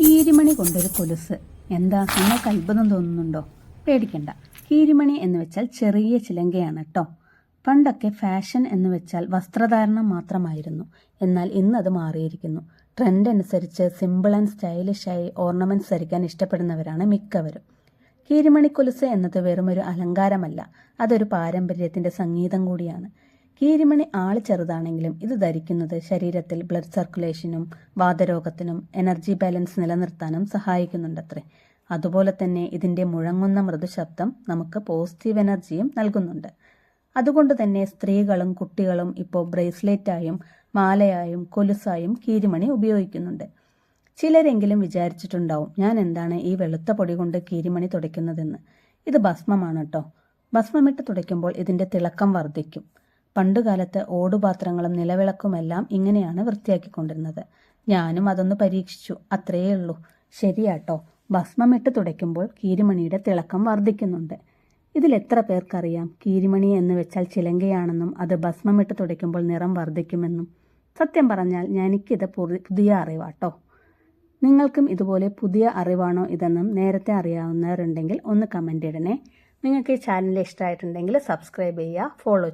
കീരിമണി കൊണ്ടൊരു കൊലുസ്. എന്താ? നിങ്ങൾക്ക് അത്ഭുതം തോന്നുന്നുണ്ടോ? പേടിക്കണ്ട. കീരിമണി എന്ന് വെച്ചാൽ ചെറിയ ചിലങ്കയാണ് കേട്ടോ പണ്ടൊക്കെ ഫാഷൻ എന്ന് വെച്ചാൽ വസ്ത്രധാരണം മാത്രമായിരുന്നു. എന്നാൽ ഇന്ന് അത് മാറിയിരിക്കുന്നു. ട്രെൻഡ് അനുസരിച്ച് സിമ്പിൾ ആൻഡ് സ്റ്റൈലിഷായി ഓർണമെന്റ്സ് ധരിക്കാൻ ഇഷ്ടപ്പെടുന്നവരാണ് മിക്കവരും. കീരിമണി കൊലുസ് എന്നത് വെറുമൊരു അലങ്കാരമല്ല. അതൊരു പാരമ്പര്യത്തിന്റെ സംഗീതം കൂടിയാണ്. കീരിമണി ആൾ ചെറുതാണെങ്കിലും ഇത് ധരിക്കുന്നത് ശരീരത്തിൽ ബ്ലഡ് സർക്കുലേഷനും വാതരോഗത്തിനും എനർജി ബാലൻസ് നിലനിർത്താനും സഹായിക്കുന്നുണ്ടത്രേ. അതുപോലെ തന്നെ ഇതിന്റെ മുഴങ്ങുന്ന മൃദുശബ്ദം നമുക്ക് പോസിറ്റീവ് എനർജിയും നൽകുന്നുണ്ട്. അതുകൊണ്ട് തന്നെ സ്ത്രീകളും കുട്ടികളും ഇപ്പോൾ ബ്രേസ്ലെറ്റായും മാലയായും കൊലുസായും കീരിമണി ഉപയോഗിക്കുന്നുണ്ട്. ചിലരെങ്കിലും വിചാരിച്ചിട്ടുണ്ടാവും ഞാൻ എന്താണ് ഈ വെളുത്ത പൊടി കൊണ്ട് കീരിമണി തുടയ്ക്കുന്നതെന്ന്? ഇത് ഭസ്മമാണ് കേട്ടോ ഭസ്മമിട്ട് തുടയ്ക്കുമ്പോൾ ഇതിന്റെ തിളക്കം വർദ്ധിക്കും. പണ്ടുകാലത്ത് ഓടുപാത്രങ്ങളും നിലവിളക്കുമെല്ലാം ഇങ്ങനെയാണ് വൃത്തിയാക്കിക്കൊണ്ടിരുന്നത്. ഞാനും അതൊന്ന് പരീക്ഷിച്ചു. അത്രയേ ഉള്ളൂ. ശരിയാട്ടോ. ഭസ്മമിട്ട് തുടയ്ക്കുമ്പോൾ കീരിമണിയുടെ തിളക്കം വർദ്ധിക്കുന്നുണ്ട്. ഇതിൽ എത്ര പേർക്കറിയാം? കീരിമണി എന്ന് വെച്ചാൽ ചിലങ്കയാണെന്നും അത് ഭസ്മമിട്ട് തുടയ്ക്കുമ്പോൾ നിറം വർദ്ധിക്കുമെന്നും. സത്യം പറഞ്ഞാൽ എനിക്കിത് പുതി- പുതിയ അറിവാട്ടോ. നിങ്ങൾക്കും ഇതുപോലെ പുതിയ അറിവാണോ ഇതെന്നും നേരത്തെ അറിയാവുന്നവരുണ്ടെങ്കിൽ ഒന്ന് കമന്റ് ഇടണേ. നിങ്ങൾക്ക് ഈ ചാനൽ ഇഷ്ടമായിട്ടുണ്ടെങ്കിൽ സബ്സ്ക്രൈബ് ചെയ്യുക ഫോളോ